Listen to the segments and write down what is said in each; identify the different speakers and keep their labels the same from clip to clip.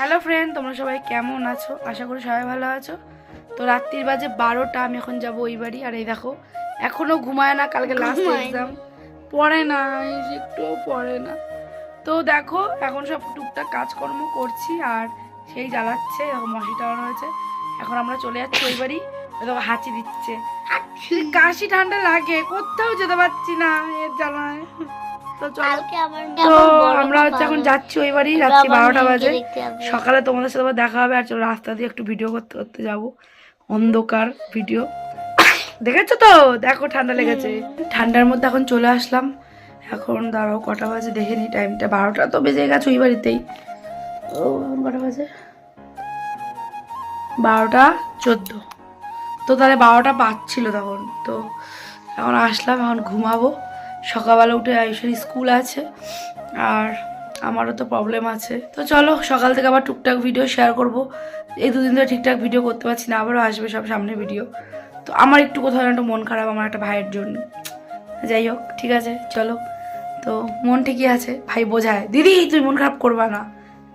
Speaker 1: Hello friend তোমরা সবাই কেমন আছো? আশা করি সবাই ভালো আছো। তো রাত্রির বাজে বারোটা আমি এখন যাব ওই বাড়ি। আর এই দেখো এখনও ঘুমায় না কালকে লাস্ট এক্সাম পড়ে না একটুও পড়ে না। তো দেখো এখন সব টুকটাক কাজকর্ম করছি আর সেই জ্বালাচ্ছে এখন মশি টানানো হয়েছে। এখন আমরা চলে যাচ্ছি ওই বাড়ি দেখো হাঁচি দিচ্ছে। কাশি ঠান্ডা লাগে কোথাও যেতে পারছি না এর জ্বালায়। তো তো আমরা হচ্ছে এখন যাচ্ছি ওই বাড়ি রাত্রি বারোটা বাজে। সকালে তোমাদের সাথে আবার দেখা হবে আর চলো রাস্তা দিয়ে একটু ভিডিও করতে করতে যাব। অন্ধকার ভিডিও দেখেছ তো? দেখো ঠান্ডা লেগেছে। ঠান্ডার মধ্যে এখন চলে আসলাম। এখন দাঁড়াও কটা বাজে দেখে নি টাইমটা বারোটা তো বেজে গেছে ওই বাড়িতেই। ও এখন কটা বাজে? বারোটা চোদ্দ। তো তাহলে বারোটা বাজছিল তখন। তো এখন আসলাম এখন ঘুমাবো। সকালবেলা উঠে আয়ুষের স্কুল আছে, আর আমারও তো প্রবলেম আছে। তো চলো, সকাল থেকে আবার টুকটাক ভিডিও শেয়ার করব। এই দুদিন ধরে ঠিকঠাক ভিডিও করতে পারছি না, আবারও আসবে সব সামনে ভিডিও তো আমার একটু কোথাও একটা মন খারাপ, আমার একটা ভাইয়ের জন্য। যাই হোক, ঠিক আছে, চলো। তো মন ঠিকই আছে, ভাই বোঝায়, দিদি, তুই মন খারাপ করবা না।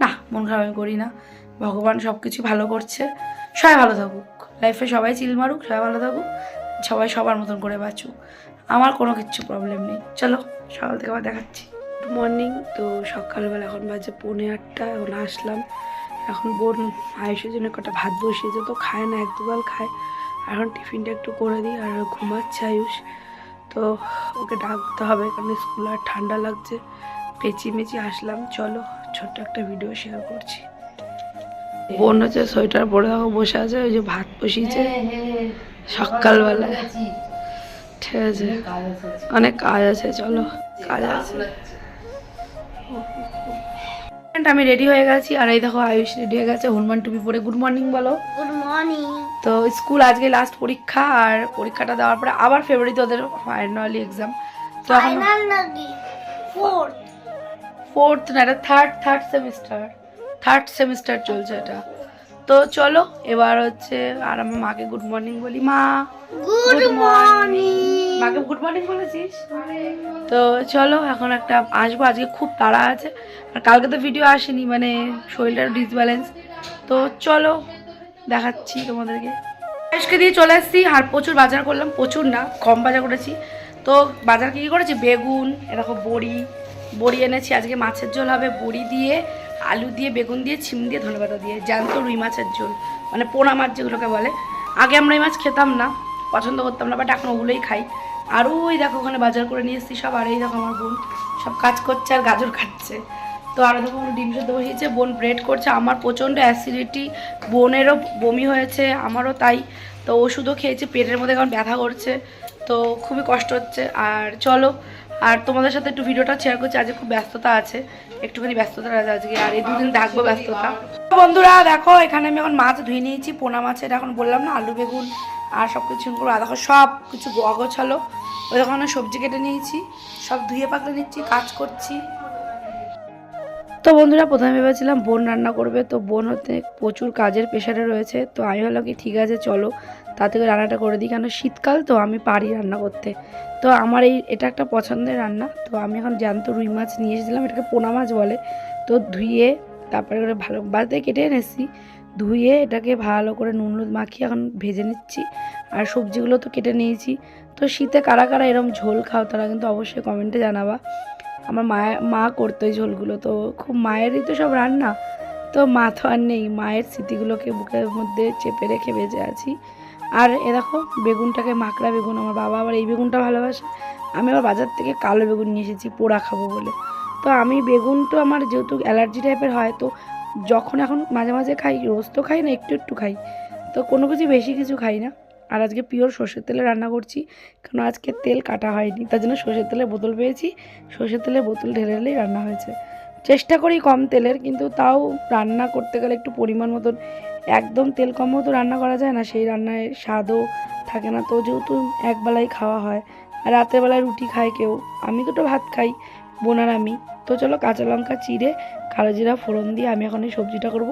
Speaker 1: না, মন খারাপ আমি করি না। ভগবান সব কিছু ভালো করছে। সবাই ভালো থাকুক। লাইফে সবাই চিল মারুক, সবাই ভালো থাকুক। সবাই সবার মতন করে বাঁচুক। আমার কোনো কিচ্ছু প্রবলেম নেই। চলো সকাল থেকে আবার দেখাচ্ছি। গুড মর্নিং তো সকালবেলা এখন বাজে পৌনে আটটা এখন আসলাম। এখন বোন আয়ুষের জন্য কটা ভাত বসিয়েছে তো খায় না এক দুবার খায়। এখন টিফিনটা একটু করে দিই আর ঘুমাচ্ছে আয়ুষ। তো ওকে ডাকতে হবে কারণ স্কুল আর ঠান্ডা লাগছে। পেঁচি মেচি আসলাম চলো ছোট্ট একটা ভিডিও শেয়ার করছি। বোন হচ্ছে সোয়েটার পরে দেখো বসে আছে ওই যে ভাত বসিয়েছে। সকালবেলা। ঠিক আছে। অনেক কাজ আছে চলো কাজ আছে। আমি রেডি হয়ে গেছি আর এই দেখো আয়ুষ রেডি হয়ে গেছে হনুমান টুপি পরে গুড মর্নিং বলো।
Speaker 2: গুড মর্নিং
Speaker 1: তো স্কুল আজকে লাস্ট পরীক্ষা আর পরীক্ষাটা দেওয়ার পরে আবার ফেব্রুয়ারিতে ওদের ফাইনালি এক্সাম তো
Speaker 2: ফাইনাল নাকি ফোর্থ
Speaker 1: ফোর্থ না এটা third third semester third semester চলছে এটা। তো চলো এবার হচ্ছে আর আমার মাকে গুড মর্নিং বলি মা।
Speaker 2: গুড মর্নিং
Speaker 1: মাকে গুড মর্নিং বলেছিস? তো চলো, এখন একটা আসব। আজকে খুব তাড়া আছে। আর কালকে তো ভিডিও আসেনি মানে শরীরটার ডিসব্যালেন্স তো চলো, দেখাচ্ছি তোমাদেরকে। আজকে দিয়ে চলে এসেছি আর প্রচুর বাজার করলাম, প্রচুর না, কম বাজার করেছি। তো বাজার কী কী করেছি? বেগুন, এরকম বড়ি বড়ি এনেছি। আজকে মাছের ঝোল হবে, বড়ি দিয়ে, আলু দিয়ে, বেগুন দিয়ে, ছিম দিয়ে ধনেপাতা দিয়ে। জ্যান্ত রুই মাছের ঝোল মানে পোনা মাছ যেগুলোকে বলে। আগে আমরা এই মাছ খেতাম না, পছন্দ করতাম না বাট এখন ওগুলোই খাই। আর ওই দেখো ওখানে বাজার করে নিয়ে এসেছি, সব আর এই দেখো আমার বোন। সব কাজ করছে আর গাজর খাচ্ছে। তো আরও দেখো ডিম সেদ্ধ বসিয়েছে, বোন ব্রেড করছে। আমার প্রচণ্ড অ্যাসিডিটি বোনেরও বমি হয়েছে, আমারও তাই। তো ওষুধও খেয়েছে, পেটের মধ্যে এখন ব্যথা করছে। তো খুবই কষ্ট হচ্ছে। আর চলো, আর তোমাদের সাথে একটু ভিডিওটা শেয়ার করছি, আজকে খুব ব্যস্ততা আছে। একটুখানি ব্যস্ততা আছে আজকে, আর এই দুদিন থাকব ব্যস্ততা। বন্ধুরা, দেখো, এখানে আমি এখন মাছ ধুয়ে নিয়েছি, পোনা মাছের এখন বললাম না, আলু বেগুন আর সব কিছু করে দেখো সব কিছু অগোছালো। ওই ওখানে সবজি কেটে নিয়েছি, সব ধুয়ে পাকলে নিচ্ছি, কাজ করছি। তো বন্ধুরা, প্রথমে ভেবেছিলাম বোন রান্না করবে, তো বোন হতে প্রচুর কাজের প্রেশারে রয়েছে। তো আমি ভাবলাম কি, ঠিক আছে, চলো তা থেকে রান্নাটা করে দিই। কেন শীতকাল, তো আমি পারি রান্না করতে। তো আমার এই, এটা একটা পছন্দের রান্না। তো আমি এখন জ্যান্ত রুই মাছ নিয়ে এসেছিলাম, এটাকে পোনা মাছ বলে। তো ধুয়ে, তারপরে করে ভালো, বাড়িতে কেটে এনেছি। ধুয়ে এটাকে ভালো করে নুন হলুদ মাখিয়ে এখন ভেজে নিচ্ছি। আর সবজিগুলো তো কেটে নিয়েছি। তো শীতে কারা কারা এরম ঝোল খাও তারা কিন্তু অবশ্যই কমেন্টে জানাবা। আমার মায়ের মা করতো এই ঝোলগুলো। তো খুব মায়েরই তো সব রান্না। তো মা তো আর নেই। মায়ের স্মৃতিগুলোকে বুকের মধ্যে চেপে রেখে বেঁচে আছি। আর এ দেখো, বেগুনটাকে মাকড়া বেগুন। আমার বাবা আবার এই বেগুনটা ভালোবাসে। আমি আবার বাজার থেকে কালো বেগুন নিয়ে এসেছি, পোড়া খাব বলে। তো আমি বেগুন তো আমার যেহেতু অ্যালার্জি টাইপের হয়, তো যখন এখন মাঝে মাঝে খাই, রোজ তো খাই না, একটু একটু খাই। তো কোনো কিছু বেশি কিছু খাই না। আর আজকে পিওর সর্ষের তেলে রান্না করছি কারণ আজকে তেল কাটা হয়নি। তার জন্য সর্ষের তেলের বোতল পেয়েছি, সর্ষের তেলের বোতল ঢেলে ঢেলেই রান্না হয়েছে। চেষ্টা করি কম তেলের, কিন্তু তাও রান্না করতে গেলে একটু পরিমাণ মতন, একদম তেল কমও তো রান্না করা যায় না, সেই রান্নায় স্বাদও থাকে না। তো যেহেতু একবেলাই খাওয়া হয় আর রাতের বেলায় রুটি খায় কেউ, আমি দুটো ভাত খাই বোনার আমি। তো চলো কাঁচা লঙ্কা, চিড়ে, কালো জিরা, ফোড়ন দিয়ে আমি এখন এই সবজিটা করব।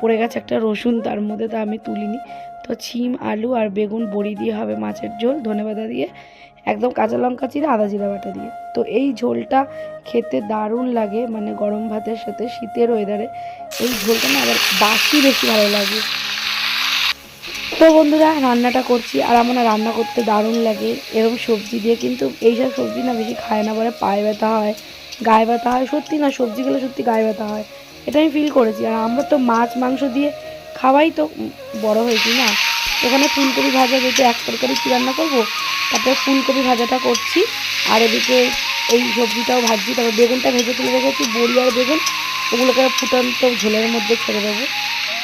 Speaker 1: পড়ে গেছে একটা রসুন, তার মধ্যে তা আমি তুলিনি। তো ছিম, আলু আর বেগুন বড়ি দিয়ে হবে মাছের ঝোল, ধনে ধনেপাতা দিয়ে। একদম কাঁচা লঙ্কা চিরে আদা জিরা বাটা দিয়ে। তো এই ঝোলটা খেতে দারুণ লাগে মানে গরম ভাতের সাথে শীতের ওয়েদারে এই ঝোলটা না আবার বাসি বেশি ভালো লাগে। তো বন্ধুরা, রান্নাটা করছি। আর আমার রান্না করতে দারুণ লাগে। এরকম সবজি দিয়ে কিন্তু এইসব সবজি না বেশি খায় না, বলে পায়ে ব্যথা হয়। গায়ে ব্যথা হয়। সত্যি না, সবজি খেলে সত্যি গায়ে ব্যথা হয়। এটা আমি ফিল করেছি। আর আমরা তো মাছ, মাংস দিয়ে খাওয়াই তো বড় হয়েছি না? এখানে ফুলকপি ভাজা যেহেতু এক তরকারি কী রান্না করব? তারপরে ফুলকপি ভাজাটা করছি। আর এদিকে এই সবজিটাও ভাজছি। তারপর বেগুনটা ভেজে তুলে রেখেছি। বড়ি আর বেগুন, ওগুলোকে ফুটন্ত ঝোলের মধ্যে ছেড়ে দেবো।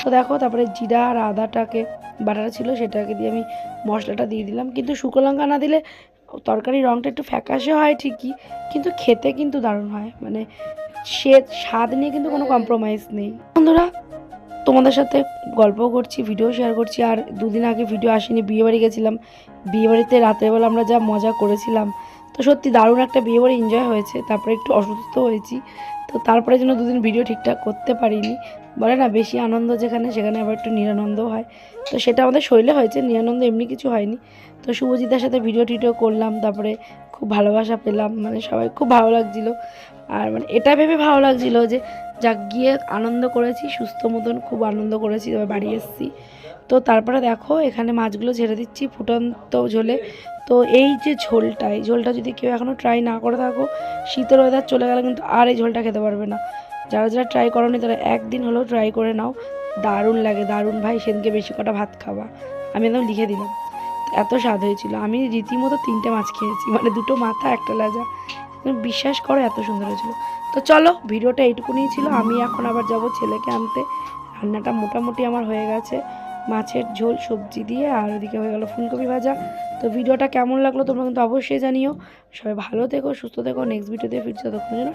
Speaker 1: তো দেখো, তারপরে জিরা আর আদাটাকে বাটাটা ছিল, সেটাকে দিয়ে আমি মশলাটা দিয়ে দিলাম। কিন্তু শুকনো লঙ্কা না দিলে তরকারির রঙটা একটু ফ্যাকাশে হয় ঠিকই, কিন্তু খেতে কিন্তু দারুণ হয়। মানে সে স্বাদ নিয়ে কিন্তু কোনো কম্প্রোমাইজ নেই। বন্ধুরা, তোমাদের সাথে গল্প করছি ভিডিও শেয়ার করছি, আর দুদিন আগে ভিডিও আসেনি, বিয়েবাড়ি গেছিলাম। বিয়েবাড়িতে রাত্রেবেলা আমরা যা মজা করেছিলাম, তো সত্যি দারুণ একটা বিয়েবাড়ি এনজয় হয়েছে, তারপরে একটু অসুস্থ হয়েছি, তো তারপরে যেন দুদিন ভিডিও ঠিকঠাক করতে পারিনি। বলে না, বেশি আনন্দ যেখানে, সেখানে আবার একটু নিরানন্দ হয়। তো সেটা আমাদের শরীরে হয়েছে, নিরানন্দ এমনি কিছু হয়নি। তো শুভজিতার সাথে ভিডিও টিডিও করলাম, তারপরে খুব ভালোবাসা পেলাম মানে সবাই খুব ভালো লাগছিল। আর মানে এটা ভেবে ভালো লাগছিল যে, যাক গিয়ে আনন্দ করেছি, সুস্থ মতন খুব আনন্দ করেছি তবে বাড়ি এসেছি। তো তারপরে দেখো, এখানে মাছগুলো ছেড়ে দিচ্ছি ফুটন্ত ঝোলে। তো এই যে ঝোলটা, এই ঝোলটা যদি কেউ এখনও ট্রাই না করে থাকো, শীতের ওয়েদার চলে গেলে কিন্তু আর এই ঝোলটা খেতে পারবে না। যারা যারা ট্রাই করনি তারা একদিন হলেও ট্রাই করে নাও। দারুণ লাগে, দারুণ ভাই, সেদিনকে বেশি কটা ভাত খাওয়া আমি একদম লিখে দিলাম। এত স্বাদ হয়েছিল। আমি রীতিমতো তিনটে মাছ খেয়েছি মানে দুটো মাথা, একটা লাজা। বিশ্বাস করো এত সুন্দর হয়েছিল। তো চলো, ভিডিওটা এইটুকুনি ছিল। আমি এখন আবার যাব ছেলেকে আনতে। রান্নাটা মোটামুটি আমার হয়ে গেছে। মাছের ঝোল, সবজি দিয়ে, আর ওদিকে হয়ে গেল ফুলকপি ভাজা। তো ভিডিওটা কেমন লাগল তোমরা কিন্তু অবশ্যই জানিও। সবাই ভালো থেকো, সুস্থ থেকো। নেক্সট ভিডিওতে ফিরছি ততক্ষণের জন্য।